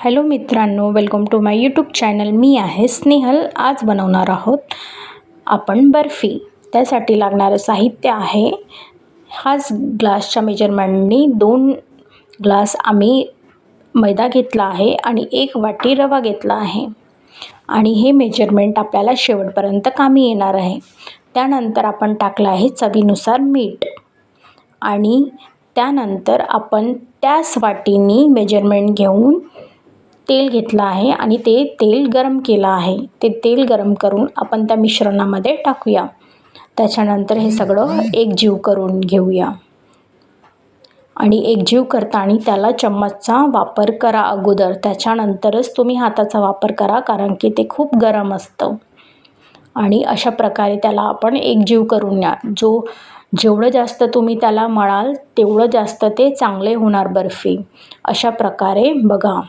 Hello मित्रांनो welcome to my YouTube channel मी आहे स्नेहल. आज बनवणार आहोत आपण बर्फी. त्यासाठी लागणारं साहित्य आहे. हाच ग्लासच्या मेजरमेंटनी दोन ग्लास आम्ही मैदा घेतला आहे आणि एक वाटी रवा घेतला आहे. आणि हे मेजरमेंट आपल्याला शेवटपर्यंत कामी येणार आहे. त्यानंतर आपण टाकलं आहे चवीनुसार मीठ. आणि त्यानंतर आपण त्याच वाटीनी मेजरमेंट घेऊन तेल घेतलं आहे आणि ते तेल गरम केलं आहे. ते तेल गरम करून आपण त्या मिश्रणामध्ये टाकूया. त्याच्यानंतर हे सगळं एकजीव करून घेऊया. आणि एकजीव करताना त्याला चम्मचचा वापर करा अगोदर. त्याच्यानंतरच तुम्ही हाताचा वापर करा कारण की ते खूप गरम असतं. आणि अशा प्रकारे त्याला आपण एकजीव करून या जो जेवढं जास्त तुम्ही त्याला मळाल तेवढं जास्त ते चांगले होणार बर्फी. अशा प्रकारे बघा.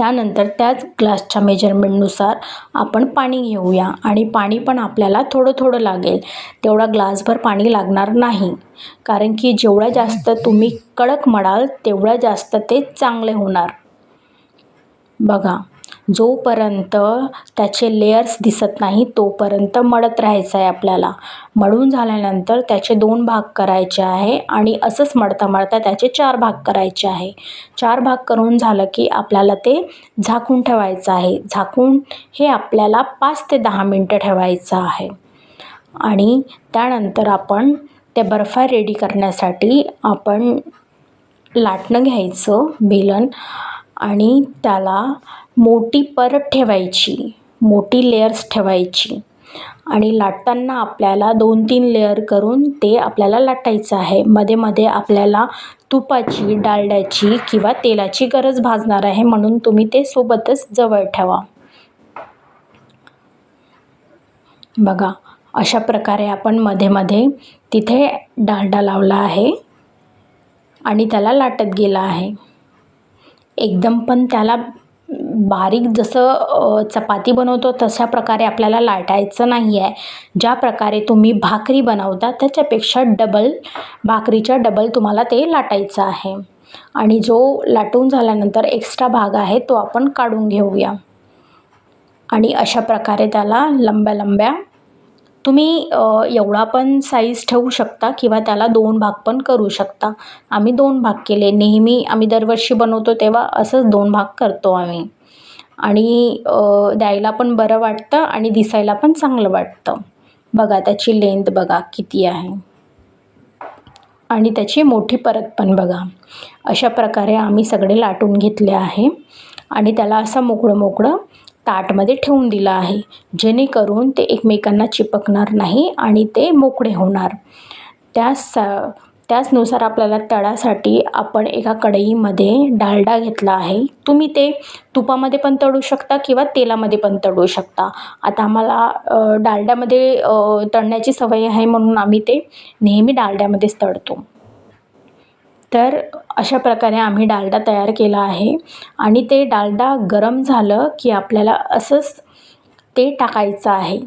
त्यानंतर त्याच ग्लासच्या मेजरमेंटनुसार आपण पाणी घेऊया. आणि पाणी पण आपल्याला थोडं थोडं लागेल. तेवढा ग्लासभर पाणी लागणार नाही. कारण की जेवढा जास्त तुम्ही कडक मळाल तेवढं जास्त ते चांगले होणार. बघा. जोपर्यंत त्याचे लेयर्स दिसत नाही तोपर्यंत मळत राहायचं आहे आपल्याला. मळून झाल्यानंतर त्याचे दोन भाग करायचे आहे आणि असंच मळता मळता त्याचे चार भाग करायचे आहे. चार भाग करून झालं की आपल्याला ते झाकून ठेवायचं आहे. झाकून हे आपल्याला पाच ते दहा मिनटं ठेवायचं आहे. आणि त्यानंतर आपण ते बर्फा रेडी करण्यासाठी आपण लाटणं घ्यायचं बेलन आणि त्याला मोठी परत ठेवायची मोठी लेयर्स ठेवायची आणि लाटताना आपल्याला दोन तीन लेअर करून ते आपल्याला लाटायचं आहे. मध्ये मध्ये आपल्याला तुपाची डालड्याची किंवा तेलाची गरज भाजणार आहे म्हणून तुम्ही ते सोबतच जवळ ठेवा. बघा अशा प्रकारे आपण मध्ये मध्ये तिथे डालडा लावला आहे आणि त्याला लाटत गेला आहे. एकदम पण त्याला बारीक जसं चपाती बनवतो तशा प्रकारे आपल्याला लाटायचं नाही आहे ज्या प्रकारे तुम्ही भाकरी बनवता त्याच्यापेक्षा डबल भाकरीच्या डबल तुम्हाला ते लाटायचं आहे. आणि जो लाटून झाल्यानंतर एक्स्ट्रा भाग आहे तो आपण काढून घेऊया. आणि अशा प्रकारे त्याला लंब्या लंब्या तुम्ही एवढा पण साईज ठेवू शकता किंवा त्याला दोन भाग पण करू शकता. आम्ही दोन भाग केले. नेहमी आम्ही दरवर्षी बनवतो तेव्हा असंच दोन भाग करतो आम्ही. आणि द्यायला पण बरं वाटतं आणि दिसायला पण चांगलं वाटतं. बघा त्याची लेंथ बघा किती आहे. आणि त्याची मोठी परत पण बघा. अशा प्रकारे आम्ही सगळे लाटून घेतले आहे आणि त्याला असं मोकळं मोकळं ताटमध्ये ठेवून दिलं आहे जेणेकरून ते एकमेकांना चिपकणार नाही आणि ते मोकळे होणार. त्या स त्याचनुसार आपल्याला तळासाठी आपण एका कढईमध्ये डालडा घेतला आहे. तुम्ही ते तुपामध्ये पण तळू शकता किंवा तेलामध्ये पण तळू शकता. आता आम्हाला डालड्यामध्ये तळण्याची सवय आहे म्हणून आम्ही ते नेहमी डालड्यामध्येच तळतो. तर अशा प्रकारे आम्ही डालडा तयार केला आहे आणि ते डालडा गरम झालं की आपल्याला असंच ते टाकायचं आहे.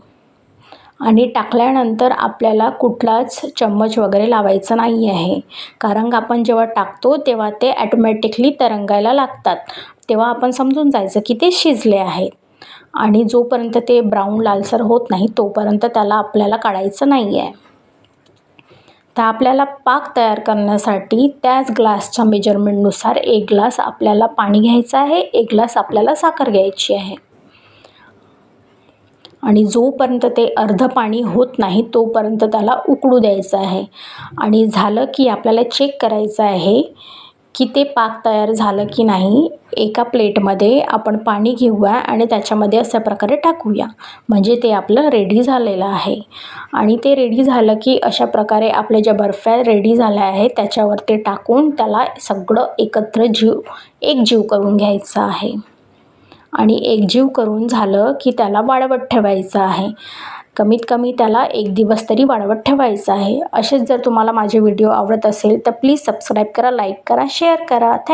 आणि टाकल्यानंतर आपल्याला कुठलाच चम्मच वगैरे लावायचा नाही आहे. कारण आपण जेव्हा टाकतो तेव्हा ते ॲटोमॅटिकली तरंगायला लागतात. तेव्हा आपण समजून जायचं की ते शिजले आहेत. आणि जोपर्यंत ते ब्राऊन लालसर होत नाही तोपर्यंत त्याला आपल्याला काढायचं नाही आहे. तर आपल्याला पाक तयार करण्यासाठी त्याच ग्लासच्या मेजरमेंटनुसार एक ग्लास आपल्याला पाणी घ्यायचं आहे एक ग्लास आपल्याला साखर घ्यायची आहे. आणि जोपर्यंत ते अर्धं पाणी होत नाही तोपर्यंत त्याला उकळू द्यायचं आहे. आणि झालं की आपल्याला चेक करायचं आहे की ते पाक तयार झालं की नाही एका प्लेटमध्ये आपण पाणी घेऊया आणि त्याच्यामध्ये अशा प्रकारे टाकूया. म्हणजे ते आपलं रेडी झालेलं आहे. आणि ते रेडी झालं की अशा प्रकारे आपल्या ज्या बर्फ्या रेडी झाल्या आहेत त्याच्यावर ते टाकून त्याला सगळं एकत्र जीव एक जीव करून घ्यायचं आहे. आणि एकजीव करून झालं की त्याला वाळवत ठेवायचं आहे. कमीत कमी त्याला एक दिवस तरी वाळवत ठेवायचं आहे. असेच जर तुम्हाला माझे व्हिडिओ आवडत असेल तर प्लीज सबस्क्राईब करा लाईक करा शेअर करा. थँक